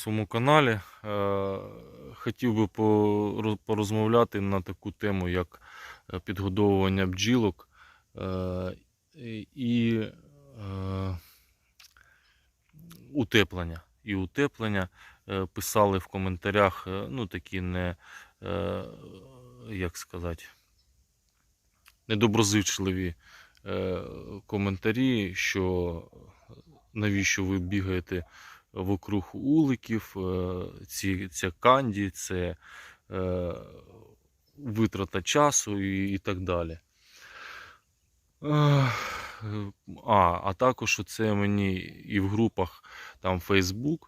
Своєму каналі. Е, Хотів би порозмовляти на таку тему, як е, підгодовування бджілок е, і- утеплення. І утеплення писали в коментарях, ну такі не, як сказати, недоброзичливі коментарі, що навіщо ви бігаєте вокруг уликів, е, ці, ця канді, це е, витрата часу і, і так далі. А, а також це мені і в групах там Facebook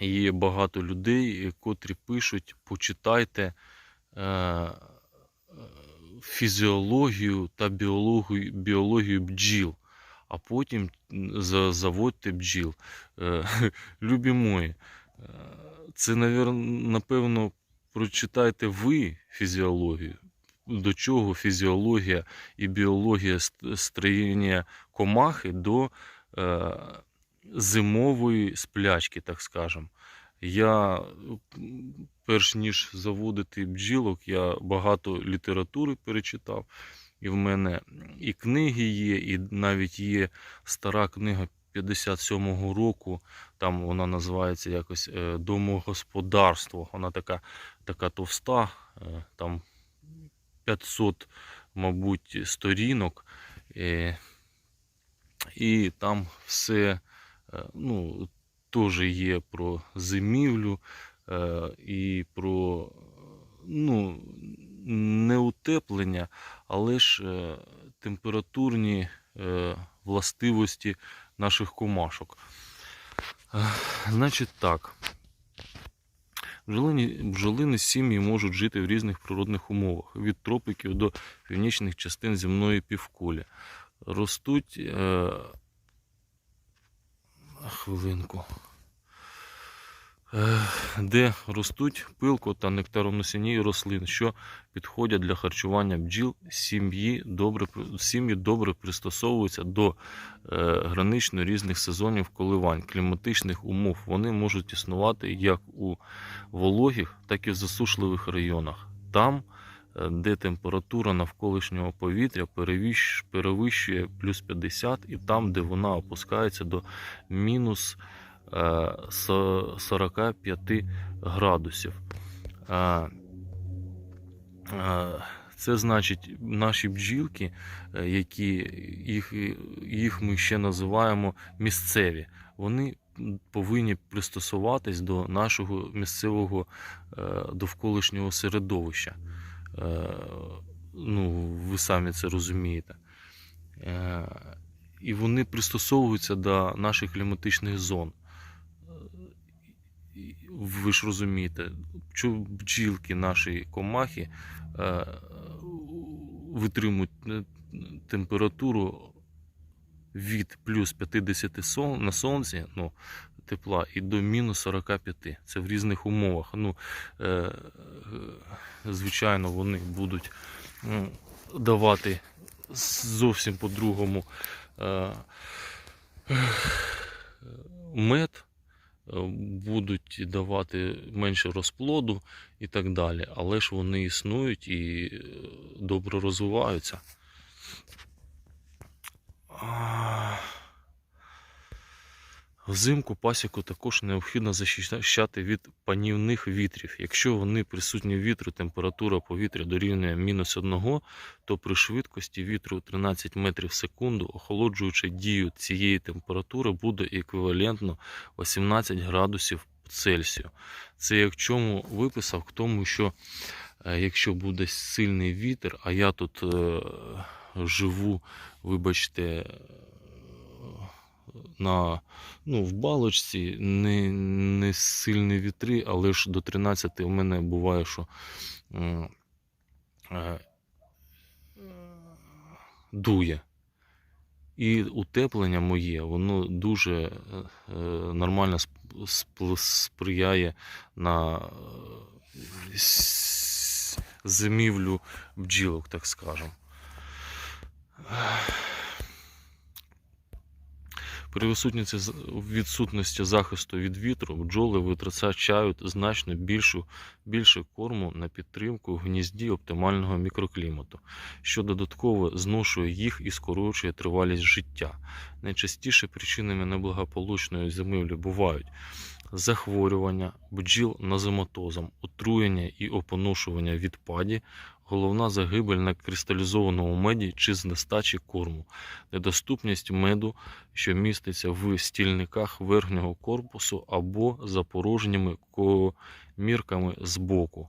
є багато людей, котрі пишуть, почитайте е, е, фізіологію та біологію, біологію бджіл, а потім заводьте бджіл. Е, Любі мої, е, це, напевно, прочитайте ви фізіологію. До чого фізіологія і біологія ст- строєння комахи до е, зимової сплячки, так скажемо. Я, перш ніж заводити бджілок, я багато літератури перечитав. І в мене і книги є, і навіть є стара книга 57-го року. Там вона називається якось е, Домогосподарство. Вона така, така товста, е, там 500, мабуть, сторінок. Е, І там все ну, теж є про зимівлю і про ну, не утеплення, але ж е, температурні е, властивості наших комашок. Е, Значить так. Бджолині, бджолини сім'ї можуть жити в різних природних умовах, від тропіків до північних частин земної півкулі. Ростуть. Хвилинку. Де ростуть пилко та нектароносінні рослин, що підходять для харчування бджіл, сім'ї добре, сім'ї добре пристосовуються до е, гранично різних сезонів коливань, кліматичних умов. Вони можуть існувати як у вологих, так і в засушливих районах. Там, е, де температура навколишнього повітря перевищує плюс 50, і там, де вона опускається до мінус е, со- 45 градусів. Е, е, Це значить, наші бджілки, е, які їх, їх ми ще називаємо місцеві, вони повинні пристосуватись до нашого місцевого е, довколишнього середовища. Ну, ви самі це розумієте. І вони пристосовуються до наших кліматичних зон. Ви ж розумієте, бджілки наші комахи е, витримують е, температуру від плюс 50 сон- на сонці, ну, тепла, і до мінус 45. Це в різних умовах. Ну, е, звичайно, вони будуть м, давати зовсім по-другому мед, будуть давати менше розплоду і так далі. Але ж вони існують і е, добре розвиваються. Взимку пасіку також необхідно захищати від панівних вітрів. Якщо вони присутні вітру, температура повітря дорівнює мінус 1, то при швидкості вітру 13 метрів в секунду, охолоджуючи дію цієї температури, буде еквівалентно 18 градусів Цельсію. Це як чому виписав, к тому, що е, якщо буде сильний вітер, а я тут е, живу, вибачте, на, ну, в балочці не, не сильні вітри, але ж до 13 у мене буває, що м, е, дує. І утеплення моє, воно дуже е, е, нормально сп- сп- сприяє на е, зимівлю бджілок, так скажемо. При відсутності, відсутності захисту від вітру бджоли витрачають значно більшу, більше корму на підтримку в гнізді оптимального мікроклімату, що додатково зношує їх і скорочує тривалість життя. Найчастіше причинами неблагополучної зимівлі бувають захворювання бджіл назематозом, отруєння і опоношування від паді, головна загибель на кристалізованому меді чи з нестачі корму, недоступність меду, що міститься в стільниках верхнього корпусу або запорожніми комірками з боку,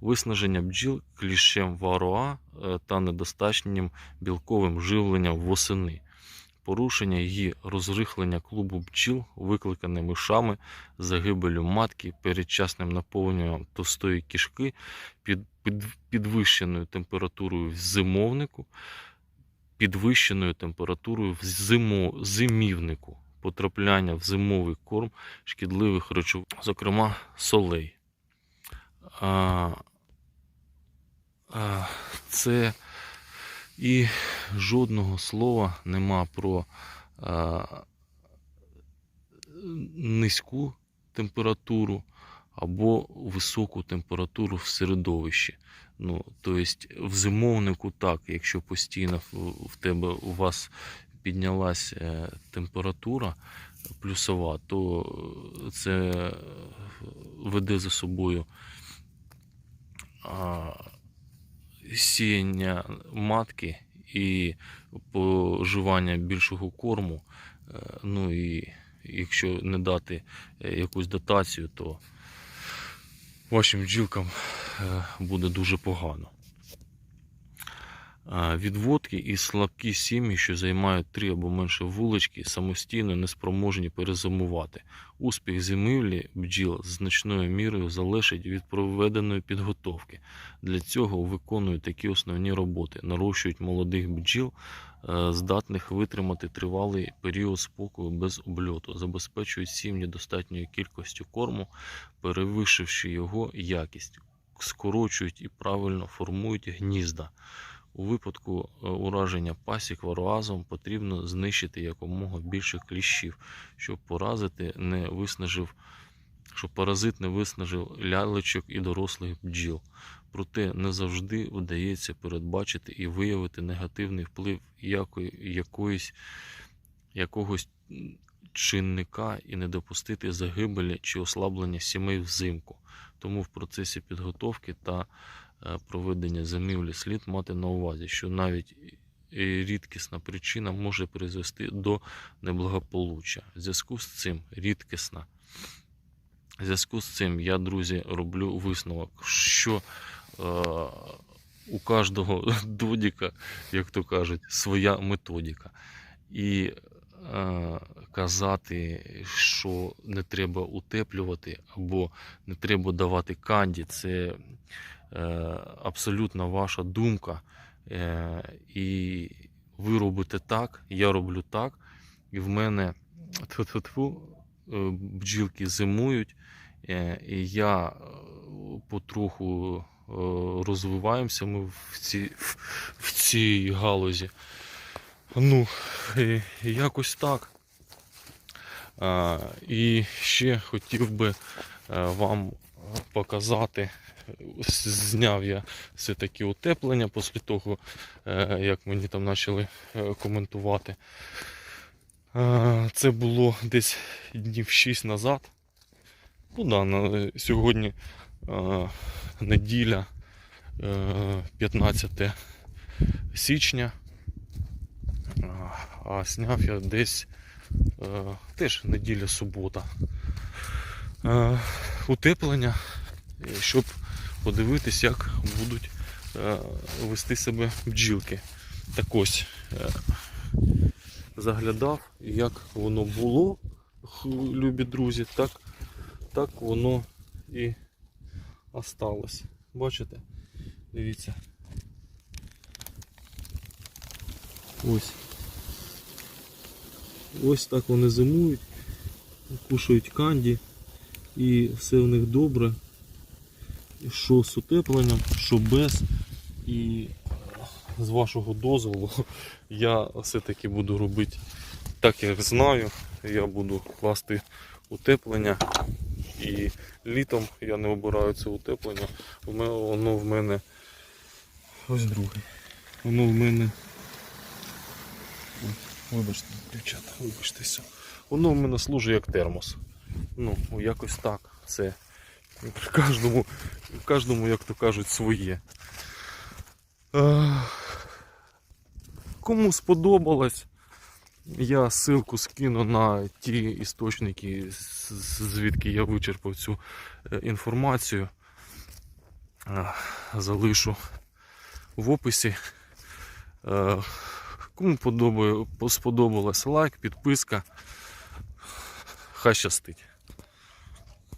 виснаження бджіл кліщем вароа е, та недостатнім білковим живленням восени. Порушення і розрихлення клубу бджіл, викликане мишами, загибелю матки, передчасним наповненням товстої кишки, під, під, підвищеною температурою в зимовнику, підвищеною температурою в зимо, зимівнику, потрапляння в зимовий корм шкідливих речовин, зокрема солей. А, а, це і жодного слова нема про а, низьку температуру або високу температуру в середовищі. Ну, тобто в зимовнику так, якщо постійно в- тебе у вас піднялась е, температура плюсова, то е, це е, веде за собою сіяння матки і поживання більшого корму. Е, Ну і якщо не дати е, якусь дотацію, то вашим бджілкам е, буде дуже погано. А, Відводки і слабкі сім'ї, що займають три або менше вулички, самостійно неспроможні перезимувати. Успіх зимівлі бджіл значною мірою залежить від проведеної підготовки. Для цього виконують такі основні роботи: нарощують молодих бджіл, е, здатних витримати тривалий період спокою без обльоту, забезпечують сім'ї достатньою кількістю корму, перевищивши його якість, скорочують і правильно формують гнізда. У випадку е, ураження пасік вароазом потрібно знищити якомога більше кліщів, щоб поразити не виснажив, щоб паразит не виснажив лялечок і дорослих бджіл. Проте не завжди вдається передбачити і виявити негативний вплив якої, якоїсь, якогось чинника і не допустити загибелі чи ослаблення сімей взимку. Тому в процесі підготовки та проведення зимівлі слід мати на увазі, що навіть рідкісна причина може призвести до неблагополуччя. В зв'язку з цим рідкісна. В зв'язку з цим я, друзі, роблю висновок, що е, у кожного додіка, як то кажуть, своя методика. І е, казати, що не треба утеплювати або не треба давати канді, це е, абсолютно ваша думка. Е, і ви робите так, я роблю так, і в мене тьфу-тьфу-тьфу, е, бджілки зимують, е, і я е, потроху е, розвиваємося ми в цій, в цій галузі. Ну, е, якось так. А, і ще хотів би е, вам показати, зняв я все-таки утеплення після того, е, як мені там почали е, коментувати. Е, Це було десь днів 6 назад. Ну да, сьогодні неділя, е, 15 січня. А, зняв я десь теж неділя субота. Е, утеплення, щоб подивитись, як будуть е, вести себе бджілки. Так ось е, заглядав, як воно було, любі друзі, так, так воно і осталось. Бачите? Дивіться. Ось. Ось так вони зимують, кушають канді і все в них добре. Що з утепленням, що без. І з вашого дозволу я все-таки буду робити так як знаю, я буду класти утеплення. І літом я не обираю це утеплення. Воно в мене. Ось друге. Воно в мене. Вибачте, дівчата, вибачтеся. Воно в мене служить як термос. Ну, якось так. Це кожному, кожному, як то кажуть, своє. Е, Кому сподобалось, я ссылку скину на ті істочники, звідки я вичерпав цю е, інформацію. Е, Залишу в описі. Кому сподобалось лайк, підписка. Хай щастить.